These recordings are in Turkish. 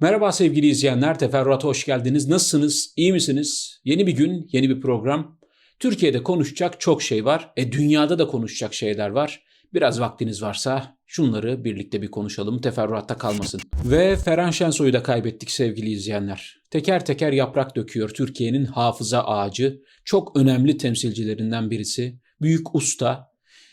Merhaba sevgili izleyenler, Teferruat'a hoş geldiniz. Nasılsınız? İyi misiniz? Yeni bir gün, yeni bir program. Türkiye'de konuşacak çok şey var. E dünyada da konuşacak şeyler var. Biraz vaktiniz varsa şunları birlikte bir konuşalım. Teferruatta kalmasın. Ve Ferhan Şensoy'u da kaybettik sevgili izleyenler. Teker teker yaprak döküyor Türkiye'nin hafıza ağacı. Çok önemli temsilcilerinden birisi. Büyük usta,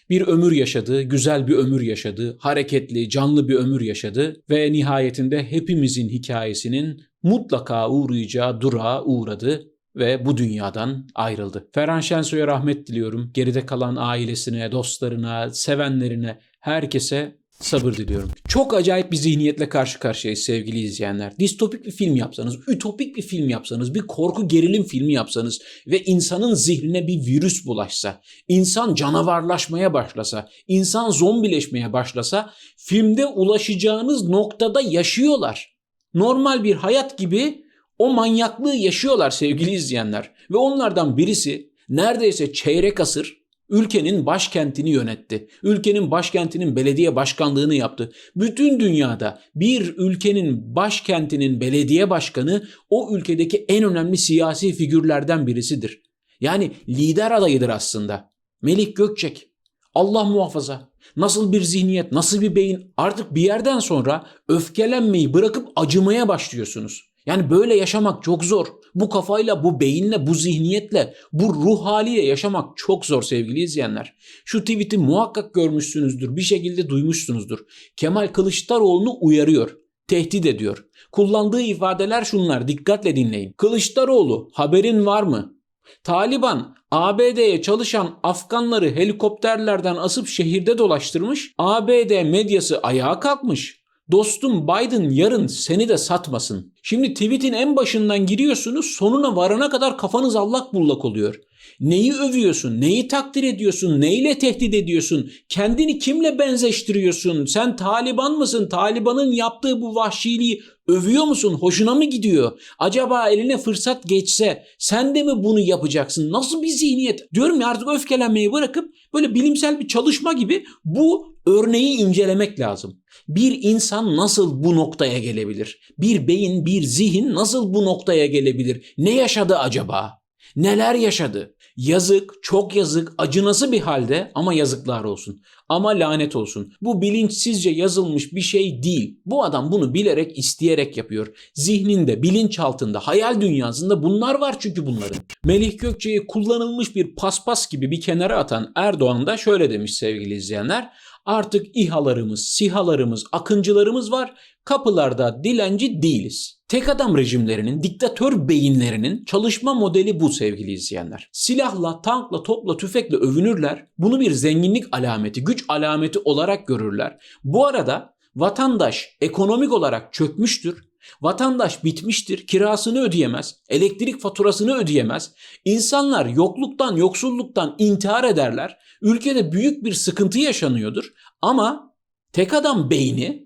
bir ömür yaşadı, güzel bir ömür yaşadı, hareketli, canlı bir ömür yaşadı ve nihayetinde hepimizin hikayesinin mutlaka uğrayacağı durağa uğradı ve bu dünyadan ayrıldı. Ferhan Şensoy'a rahmet diliyorum. Geride kalan ailesine, dostlarına, sevenlerine, herkese sabır diliyorum. Çok acayip bir zihniyetle karşı karşıyayız sevgili izleyenler. Distopik bir film yapsanız, ütopik bir film yapsanız, bir korku gerilim filmi yapsanız ve insanın zihnine bir virüs bulaşsa, insan canavarlaşmaya başlasa, insan zombileşmeye başlasa, filmde ulaşacağınız noktada yaşıyorlar. Normal bir hayat gibi o manyaklığı yaşıyorlar sevgili izleyenler. Ve onlardan birisi neredeyse çeyrek asır ülkenin başkentini yönetti. Ülkenin başkentinin belediye başkanlığını yaptı. Bütün dünyada bir ülkenin başkentinin belediye başkanı o ülkedeki en önemli siyasi figürlerden birisidir. Yani lider adayıdır aslında. Melik Gökçek. Allah muhafaza. Nasıl bir zihniyet, nasıl bir beyin artık bir yerden sonra öfkelenmeyi bırakıp acımaya başlıyorsunuz. Yani böyle yaşamak çok zor. Bu kafayla, bu beyinle, bu zihniyetle, bu ruh haliyle yaşamak çok zor sevgili izleyenler. Şu tweet'i muhakkak görmüşsünüzdür, bir şekilde duymuşsunuzdur. Kemal Kılıçdaroğlu'nu uyarıyor, tehdit ediyor. Kullandığı ifadeler şunlar, dikkatle dinleyin. Kılıçdaroğlu, haberin var mı? Taliban ABD'ye çalışan Afganları helikopterlerden asıp şehirde dolaştırmış. ABD medyası ayağa kalkmış. Dostum Biden yarın seni de satmasın. Şimdi tweet'in en başından giriyorsunuz sonuna varana kadar kafanız allak bullak oluyor. Neyi övüyorsun, neyi takdir ediyorsun, neyle tehdit ediyorsun, kendini kimle benzeştiriyorsun, sen Taliban mısın, Taliban'ın yaptığı bu vahşiliği övüyor musun, hoşuna mı gidiyor? Acaba eline fırsat geçse sen de mi bunu yapacaksın? Nasıl bir zihniyet? Diyorum ya artık öfkelenmeyi bırakıp böyle bilimsel bir çalışma gibi bu örneği incelemek lazım. Bir insan nasıl bu noktaya gelebilir? Bir beyin, bir zihin nasıl bu noktaya gelebilir? Ne yaşadı acaba? Neler yaşadı? Yazık, çok yazık, acınası bir halde ama yazıklar olsun. Ama lanet olsun. Bu bilinçsizce yazılmış bir şey değil. Bu adam bunu bilerek, isteyerek yapıyor. Zihninde, bilinçaltında, hayal dünyasında bunlar var çünkü bunların. Melih Gökçe'yi kullanılmış bir paspas gibi bir kenara atan Erdoğan da şöyle demiş sevgili izleyenler. Artık İHA'larımız, SİHA'larımız, akıncılarımız var. Kapılarda dilenci değiliz. Tek adam rejimlerinin, diktatör beyinlerinin çalışma modeli bu sevgili izleyenler. Silahla, tankla, topla, tüfekle övünürler. Bunu bir zenginlik alameti, güç alameti olarak görürler. Bu arada vatandaş ekonomik olarak çökmüştür. Vatandaş bitmiştir, kirasını ödeyemez, elektrik faturasını ödeyemez. İnsanlar yokluktan, yoksulluktan intihar ederler. Ülkede büyük bir sıkıntı yaşanıyordur. Ama tek adam beyni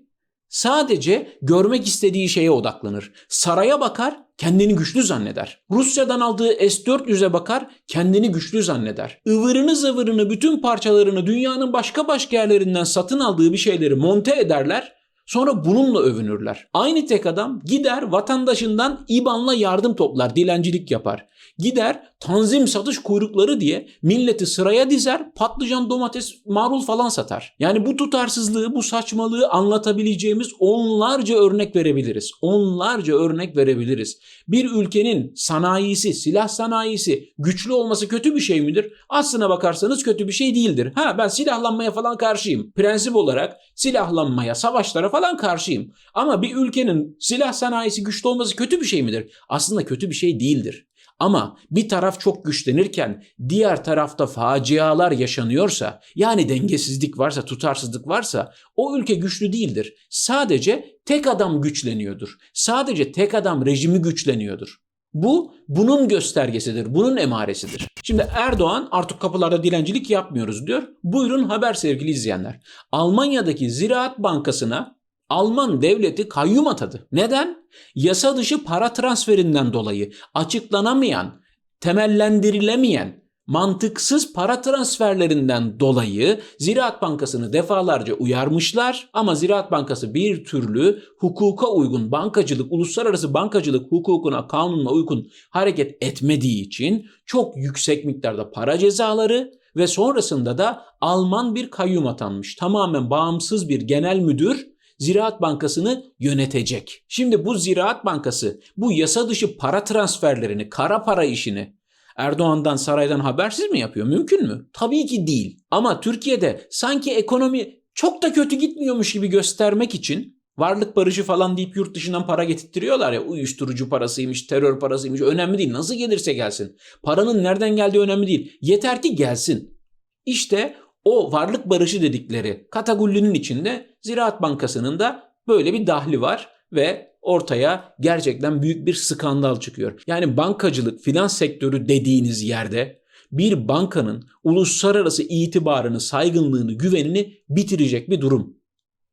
sadece görmek istediği şeye odaklanır. Saraya bakar, kendini güçlü zanneder. Rusya'dan aldığı S-400'e bakar, kendini güçlü zanneder. Ivırını zıvırını bütün parçalarını dünyanın başka başka yerlerinden satın aldığı bir şeyleri monte ederler. Sonra bununla övünürler. Aynı tek adam gider vatandaşından IBAN'la yardım toplar, dilencilik yapar. Gider tanzim satış kuyrukları diye milleti sıraya dizer, patlıcan, domates, marul falan satar. Yani bu tutarsızlığı, bu saçmalığı anlatabileceğimiz onlarca örnek verebiliriz. Onlarca örnek verebiliriz. Bir ülkenin sanayisi, silah sanayisi güçlü olması kötü bir şey midir? Aslına bakarsanız kötü bir şey değildir. Ha ben silahlanmaya falan karşıyım. Prensip olarak silahlanmaya, savaşlara falan karşıyım. Ama bir ülkenin silah sanayisi güçlü olması kötü bir şey midir? Aslında kötü bir şey değildir. Ama bir taraf çok güçlenirken diğer tarafta facialar yaşanıyorsa yani dengesizlik varsa tutarsızlık varsa o ülke güçlü değildir. Sadece tek adam güçleniyordur. Sadece tek adam rejimi güçleniyordur. Bu bunun göstergesidir, bunun emaresidir. Şimdi Erdoğan artık kapılarda dilencilik yapmıyoruz diyor. Buyurun haber sevgili izleyenler. Almanya'daki Ziraat Bankası'na Alman devleti kayyum atadı. Neden? Yasa dışı para transferinden dolayı açıklanamayan, temellendirilemeyen mantıksız para transferlerinden dolayı Ziraat Bankası'nı defalarca uyarmışlar ama Ziraat Bankası bir türlü hukuka uygun bankacılık, uluslararası bankacılık hukukuna, kanununa uygun hareket etmediği için çok yüksek miktarda para cezaları ve sonrasında da Alman bir kayyum atanmış. Tamamen bağımsız bir genel müdür Ziraat Bankası'nı yönetecek. Şimdi bu Ziraat Bankası bu yasa dışı para transferlerini, kara para işini Erdoğan'dan saraydan habersiz mi yapıyor? Mümkün mü? Tabii ki değil. Ama Türkiye'de sanki ekonomi çok da kötü gitmiyormuş gibi göstermek için varlık barışı falan deyip yurt dışından para getirtiyorlar ya uyuşturucu parasıymış, terör parasıymış önemli değil. Nasıl gelirse gelsin. Paranın nereden geldiği önemli değil. Yeter ki gelsin. İşte o varlık barışı dedikleri katagullinin içinde Ziraat Bankası'nın da böyle bir dahli var ve ortaya gerçekten büyük bir skandal çıkıyor. Yani bankacılık, finans sektörü dediğiniz yerde bir bankanın uluslararası itibarını, saygınlığını, güvenini bitirecek bir durum.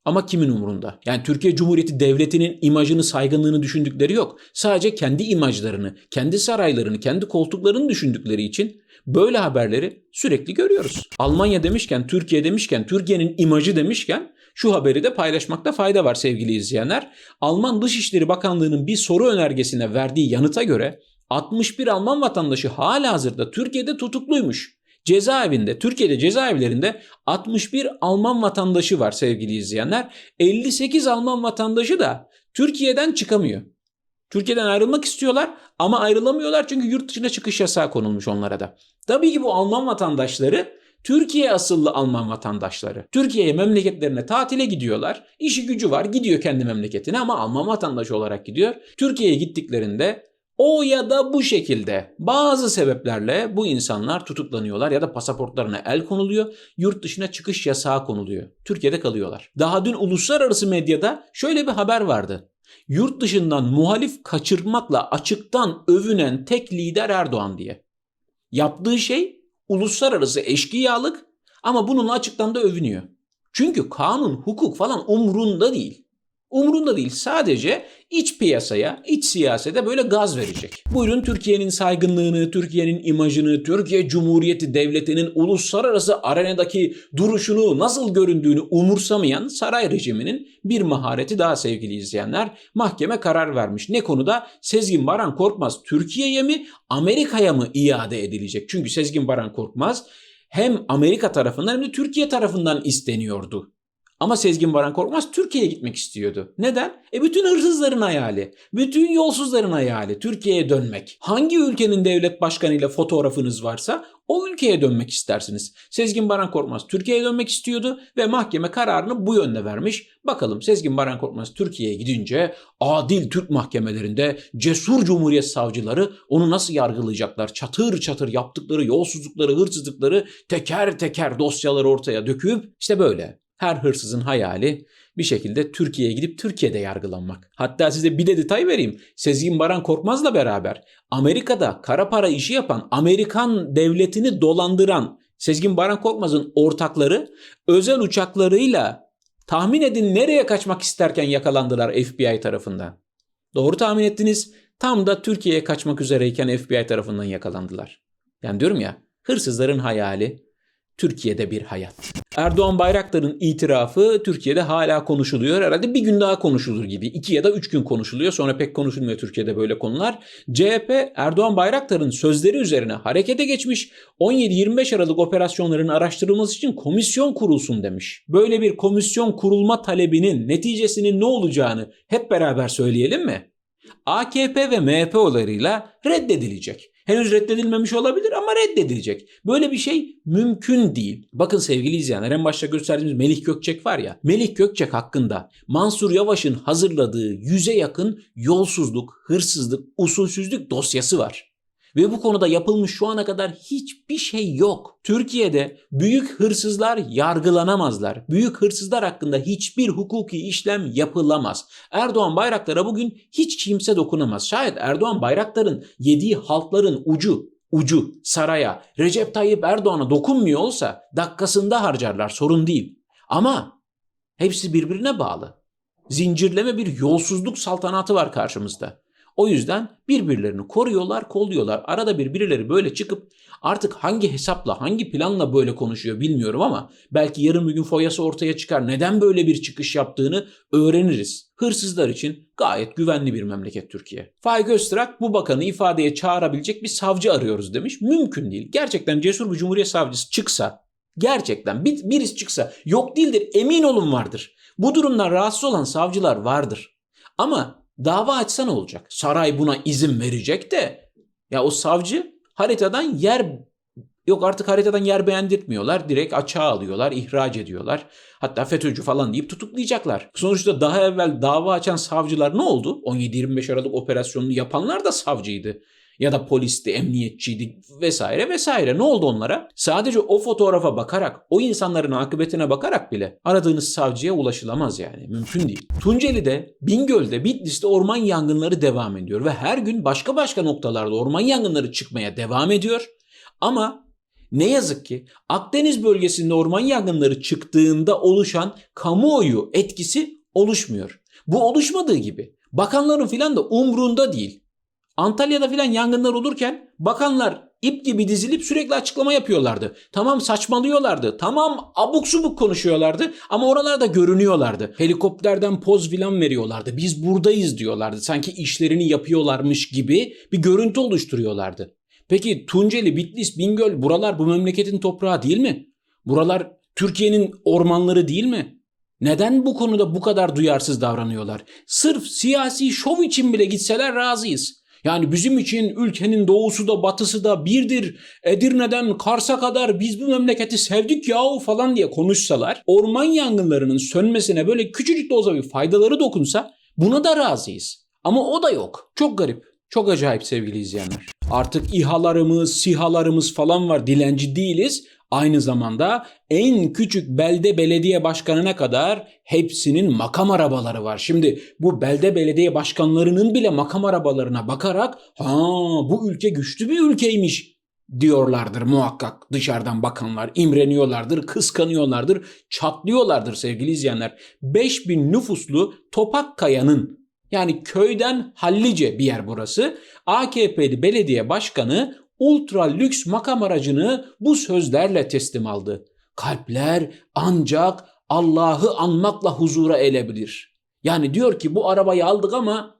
Ama kimin umurunda? Yani Türkiye Cumhuriyeti Devleti'nin imajını, saygınlığını düşündükleri yok. Sadece kendi imajlarını, kendi saraylarını, kendi koltuklarını düşündükleri için böyle haberleri sürekli görüyoruz. Almanya demişken, Türkiye demişken, Türkiye'nin imajı demişken şu haberi de paylaşmakta fayda var sevgili izleyenler. Alman Dışişleri Bakanlığı'nın bir soru önergesine verdiği yanıta göre 61 Alman vatandaşı hala hazırda Türkiye'de tutukluymuş. Cezaevinde, Türkiye'de cezaevlerinde 61 Alman vatandaşı var sevgili izleyenler. 58 Alman vatandaşı da Türkiye'den çıkamıyor. Türkiye'den ayrılmak istiyorlar ama ayrılamıyorlar çünkü yurt dışına çıkış yasağı konulmuş onlara da. Tabii ki bu Alman vatandaşları Türkiye asıllı Alman vatandaşları. Türkiye'ye memleketlerine tatile gidiyorlar. İşi gücü var gidiyor kendi memleketine ama Alman vatandaşı olarak gidiyor. Türkiye'ye gittiklerinde o ya da bu şekilde bazı sebeplerle bu insanlar tutuklanıyorlar ya da pasaportlarına el konuluyor, yurt dışına çıkış yasağı konuluyor. Türkiye'de kalıyorlar. Daha dün uluslararası medyada şöyle bir haber vardı. Yurt dışından muhalif kaçırmakla açıktan övünen tek lider Erdoğan diye. Yaptığı şey uluslararası eşkıyalık ama bununla açıktan da övünüyor. Çünkü kanun, hukuk falan umrunda değil. Umrunda değil sadece iç piyasaya, iç siyasete böyle gaz verecek. Buyurun Türkiye'nin saygınlığını, Türkiye'nin imajını, Türkiye Cumhuriyeti Devleti'nin uluslararası arenadaki duruşunu nasıl göründüğünü umursamayan saray rejiminin bir mahareti daha sevgili izleyenler. Mahkeme karar vermiş. Ne konuda? Sezgin Baran Korkmaz Türkiye'ye mi Amerika'ya mı iade edilecek? Çünkü Sezgin Baran Korkmaz hem Amerika tarafından hem de Türkiye tarafından isteniyordu. Ama Sezgin Baran Korkmaz Türkiye'ye gitmek istiyordu. Neden? E bütün hırsızların hayali, bütün yolsuzların hayali Türkiye'ye dönmek. Hangi ülkenin devlet başkanıyla fotoğrafınız varsa o ülkeye dönmek istersiniz. Sezgin Baran Korkmaz Türkiye'ye dönmek istiyordu ve mahkeme kararını bu yönde vermiş. Bakalım Sezgin Baran Korkmaz Türkiye'ye gidince adil Türk mahkemelerinde cesur cumhuriyet savcıları onu nasıl yargılayacaklar? Çatır çatır yaptıkları yolsuzlukları, hırsızlıkları teker teker dosyaları ortaya döküp işte böyle her hırsızın hayali bir şekilde Türkiye'ye gidip Türkiye'de yargılanmak. Hatta size bir de detay vereyim. Sezgin Baran Korkmaz'la beraber Amerika'da kara para işi yapan, Amerikan devletini dolandıran Sezgin Baran Korkmaz'ın ortakları özel uçaklarıyla tahmin edin nereye kaçmak isterken yakalandılar FBI tarafından. Doğru tahmin ettiniz. Tam da Türkiye'ye kaçmak üzereyken FBI tarafından yakalandılar. Yani diyorum ya hırsızların hayali Türkiye'de bir hayat. Erdoğan Bayraktar'ın itirafı Türkiye'de hala konuşuluyor. Herhalde bir gün daha konuşulur gibi. iki ya da üç gün konuşuluyor. Sonra pek konuşulmuyor Türkiye'de böyle konular. CHP Erdoğan Bayraktar'ın sözleri üzerine harekete geçmiş. 17-25 Aralık operasyonların araştırılması için komisyon kurulsun demiş. Böyle bir komisyon kurulma talebinin neticesinin ne olacağını hep beraber söyleyelim mi? AKP ve MHP olaylarıyla reddedilecek. Henüz reddedilmemiş olabilir ama reddedilecek. Böyle bir şey mümkün değil. Bakın sevgili izleyenler en başta gösterdiğimiz Melih Gökçek var ya. Melih Gökçek hakkında Mansur Yavaş'ın hazırladığı yüze yakın yolsuzluk, hırsızlık, usulsüzlük dosyası var. Ve bu konuda yapılmış şu ana kadar hiçbir şey yok. Türkiye'de büyük hırsızlar yargılanamazlar. Büyük hırsızlar hakkında hiçbir hukuki işlem yapılamaz. Erdoğan Bayraktar'a bugün hiç kimse dokunamaz. Şayet Erdoğan Bayraktar'ın yediği halkların ucu ucu saraya Recep Tayyip Erdoğan'a dokunmuyor olsa dakikasında harcarlar sorun değil. Ama hepsi birbirine bağlı. Zincirleme bir yolsuzluk saltanatı var karşımızda. O yüzden birbirlerini koruyorlar, kolluyorlar. Arada bir birileri böyle çıkıp artık hangi hesapla, hangi planla böyle konuşuyor bilmiyorum ama belki yarın bir gün foyası ortaya çıkar. Neden böyle bir çıkış yaptığını öğreniriz. Hırsızlar için gayet güvenli bir memleket Türkiye. Faik Öztürk bu bakanı ifadeye çağırabilecek bir savcı arıyoruz demiş. Mümkün değil. Gerçekten cesur bir cumhuriyet savcısı çıksa, gerçekten bir, birisi çıksa yok değildir emin olun vardır. Bu durumdan rahatsız olan savcılar vardır. Ama dava açsa ne olacak? Saray buna izin verecek de ya o savcı haritadan yer yok artık haritadan yer beğendirtmiyorlar. Direkt açığa alıyorlar, ihraç ediyorlar. Hatta FETÖ'cü falan deyip tutuklayacaklar. Sonuçta daha evvel dava açan savcılar ne oldu? 17-25 Aralık operasyonunu yapanlar da savcıydı ya da polisti, emniyetçiydi vesaire vesaire. Ne oldu onlara? Sadece o fotoğrafa bakarak, o insanların akıbetine bakarak bile aradığınız savcıya ulaşılamaz yani. Mümkün değil. Tunceli'de, Bingöl'de, Bitlis'te orman yangınları devam ediyor ve her gün başka başka noktalarda orman yangınları çıkmaya devam ediyor. Ama ne yazık ki Akdeniz bölgesinde orman yangınları çıktığında oluşan kamuoyu etkisi oluşmuyor. Bu oluşmadığı gibi bakanların filan da umrunda değil. Antalya'da filan yangınlar olurken bakanlar ip gibi dizilip sürekli açıklama yapıyorlardı. Tamam saçmalıyorlardı. Tamam abuk subuk konuşuyorlardı ama oralarda görünüyorlardı. Helikopterden poz filan veriyorlardı. Biz buradayız diyorlardı. Sanki işlerini yapıyorlarmış gibi bir görüntü oluşturuyorlardı. Peki Tunceli, Bitlis, Bingöl buralar bu memleketin toprağı değil mi? Buralar Türkiye'nin ormanları değil mi? Neden bu konuda bu kadar duyarsız davranıyorlar? Sırf siyasi şov için bile gitseler razıyız. Yani bizim için ülkenin doğusu da batısı da birdir. Edirne'den Kars'a kadar biz bu memleketi sevdik yahu falan diye konuşsalar, orman yangınlarının sönmesine böyle küçücük de olsa bir faydaları dokunsa buna da razıyız. Ama o da yok. Çok garip. Çok acayip sevgili izleyenler. Artık İHA'larımız, SİHA'larımız falan var. Dilenci değiliz. Aynı zamanda en küçük belde belediye başkanına kadar hepsinin makam arabaları var. Şimdi bu belde belediye başkanlarının bile makam arabalarına bakarak ha bu ülke güçlü bir ülkeymiş diyorlardır muhakkak dışarıdan bakanlar imreniyorlardır, kıskanıyorlardır, çatlıyorlardır sevgili izleyenler. 5000 nüfuslu Topakkaya'nın yani köyden hallice bir yer burası. AKP'li belediye başkanı ultra lüks makam aracını bu sözlerle teslim aldı. Kalpler ancak Allah'ı anmakla huzura erebilir. Yani diyor ki bu arabayı aldık ama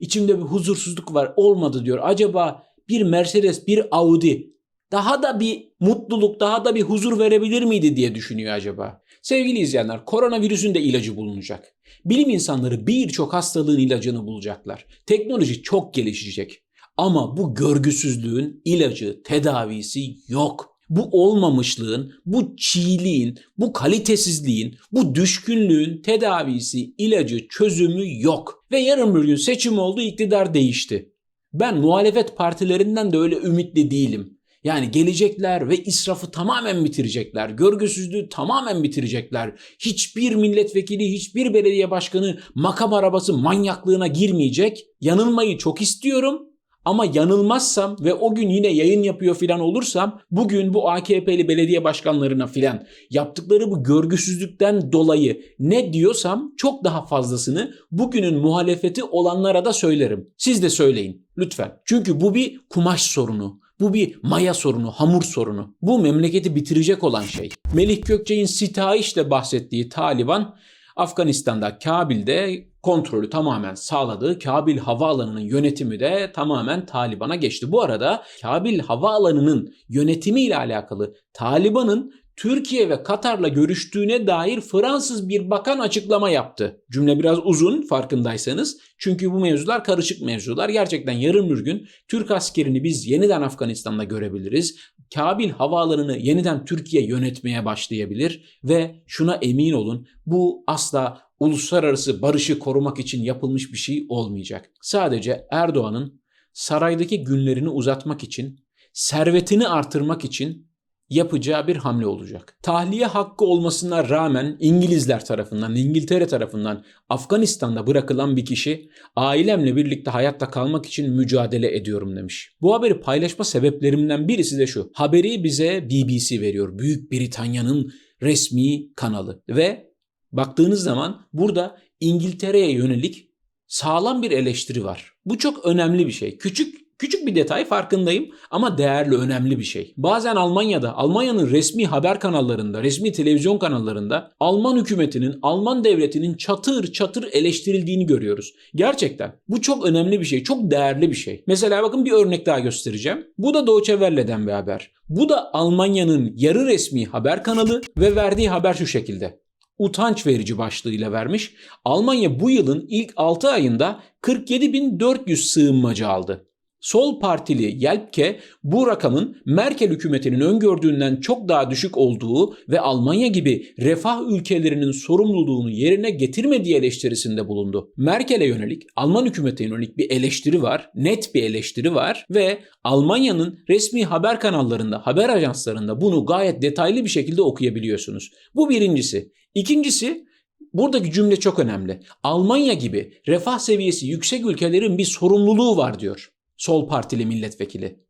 içimde bir huzursuzluk var olmadı diyor. Acaba bir Mercedes bir Audi daha da bir mutluluk daha da bir huzur verebilir miydi diye düşünüyor acaba. Sevgili izleyenler koronavirüsün de ilacı bulunacak. Bilim insanları birçok hastalığın ilacını bulacaklar. Teknoloji çok gelişecek. Ama bu görgüsüzlüğün ilacı, tedavisi yok. Bu olmamışlığın, bu çiğliğin, bu kalitesizliğin, bu düşkünlüğün tedavisi, ilacı, çözümü yok. Ve yarın bir gün seçim oldu, iktidar değişti. Ben muhalefet partilerinden de öyle ümitli değilim. Yani gelecekler ve israfı tamamen bitirecekler. Görgüsüzlüğü tamamen bitirecekler. Hiçbir milletvekili, hiçbir belediye başkanı makam arabası manyaklığına girmeyecek. Yanılmayı çok istiyorum ama yanılmazsam ve o gün yine yayın yapıyor filan olursam bugün bu AKP'li belediye başkanlarına filan yaptıkları bu görgüsüzlükten dolayı ne diyorsam çok daha fazlasını bugünün muhalefeti olanlara da söylerim. Siz de söyleyin lütfen. Çünkü bu bir kumaş sorunu. Bu bir maya sorunu, hamur sorunu. Bu memleketi bitirecek olan şey. Melih Gökçe'nin sitayişle bahsettiği Taliban Afganistan'da Kabil'de kontrolü tamamen sağladı. Kabil Havaalanı'nın yönetimi de tamamen Taliban'a geçti. Bu arada Kabil Havaalanı'nın yönetimiyle alakalı Taliban'ın Türkiye ve Katar'la görüştüğüne dair Fransız bir bakan açıklama yaptı. Cümle biraz uzun farkındaysanız. Çünkü bu mevzular karışık mevzular. Gerçekten yarın bir gün Türk askerini biz yeniden Afganistan'da görebiliriz. Kabil havaalanını yeniden Türkiye yönetmeye başlayabilir ve şuna emin olun bu asla uluslararası barışı korumak için yapılmış bir şey olmayacak. Sadece Erdoğan'ın saraydaki günlerini uzatmak için, servetini artırmak için yapacağı bir hamle olacak. Tahliye hakkı olmasına rağmen İngilizler tarafından, İngiltere tarafından Afganistan'da bırakılan bir kişi ailemle birlikte hayatta kalmak için mücadele ediyorum demiş. Bu haberi paylaşma sebeplerimden birisi de şu. Haberi bize BBC veriyor. Büyük Britanya'nın resmi kanalı ve baktığınız zaman burada İngiltere'ye yönelik sağlam bir eleştiri var. Bu çok önemli bir şey. Küçük Küçük bir detay farkındayım ama değerli, önemli bir şey. Bazen Almanya'da, Almanya'nın resmi haber kanallarında, resmi televizyon kanallarında Alman hükümetinin, Alman devletinin çatır çatır eleştirildiğini görüyoruz. Gerçekten bu çok önemli bir şey, çok değerli bir şey. Mesela bakın bir örnek daha göstereceğim. Bu da Deutsche Welle'den bir haber. Bu da Almanya'nın yarı resmi haber kanalı ve verdiği haber şu şekilde utanç verici başlığıyla vermiş. Almanya bu yılın ilk 6 ayında 47.400 sığınmacı aldı. Sol partili Yelpke bu rakamın Merkel hükümetinin öngördüğünden çok daha düşük olduğu ve Almanya gibi refah ülkelerinin sorumluluğunu yerine getirmediği eleştirisinde bulundu. Merkel'e yönelik, Alman hükümetine yönelik bir eleştiri var, net bir eleştiri var ve Almanya'nın resmi haber kanallarında, haber ajanslarında bunu gayet detaylı bir şekilde okuyabiliyorsunuz. Bu birincisi. İkincisi Buradaki cümle çok önemli. Almanya gibi refah seviyesi yüksek ülkelerin bir sorumluluğu var diyor sol partili milletvekili.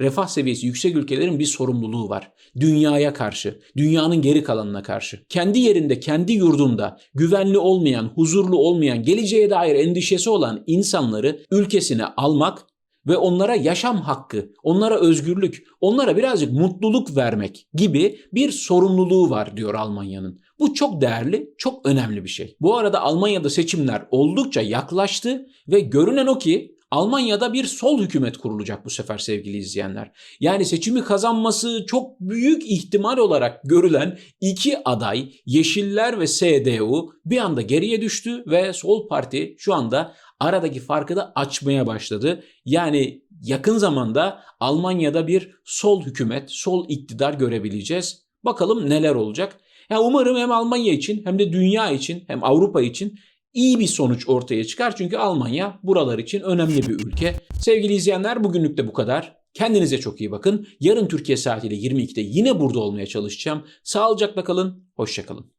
Refah seviyesi yüksek ülkelerin bir sorumluluğu var. Dünyaya karşı, dünyanın geri kalanına karşı. Kendi yerinde, kendi yurdunda güvenli olmayan, huzurlu olmayan, geleceğe dair endişesi olan insanları ülkesine almak ve onlara yaşam hakkı, onlara özgürlük, onlara birazcık mutluluk vermek gibi bir sorumluluğu var diyor Almanya'nın. Bu çok değerli, çok önemli bir şey. Bu arada Almanya'da seçimler oldukça yaklaştı ve görünen o ki Almanya'da bir sol hükümet kurulacak bu sefer sevgili izleyenler. Yani seçimi kazanması çok büyük ihtimal olarak görülen iki aday Yeşiller ve CDU bir anda geriye düştü ve sol parti şu anda aradaki farkı da açmaya başladı. Yani yakın zamanda Almanya'da bir sol hükümet, sol iktidar görebileceğiz. Bakalım neler olacak. Ya umarım hem Almanya için hem de dünya için hem Avrupa için iyi bir sonuç ortaya çıkar. Çünkü Almanya buralar için önemli bir ülke. Sevgili izleyenler bugünlük de bu kadar. Kendinize çok iyi bakın. Yarın Türkiye saatiyle 22'de yine burada olmaya çalışacağım. Sağlıcakla kalın, hoşçakalın.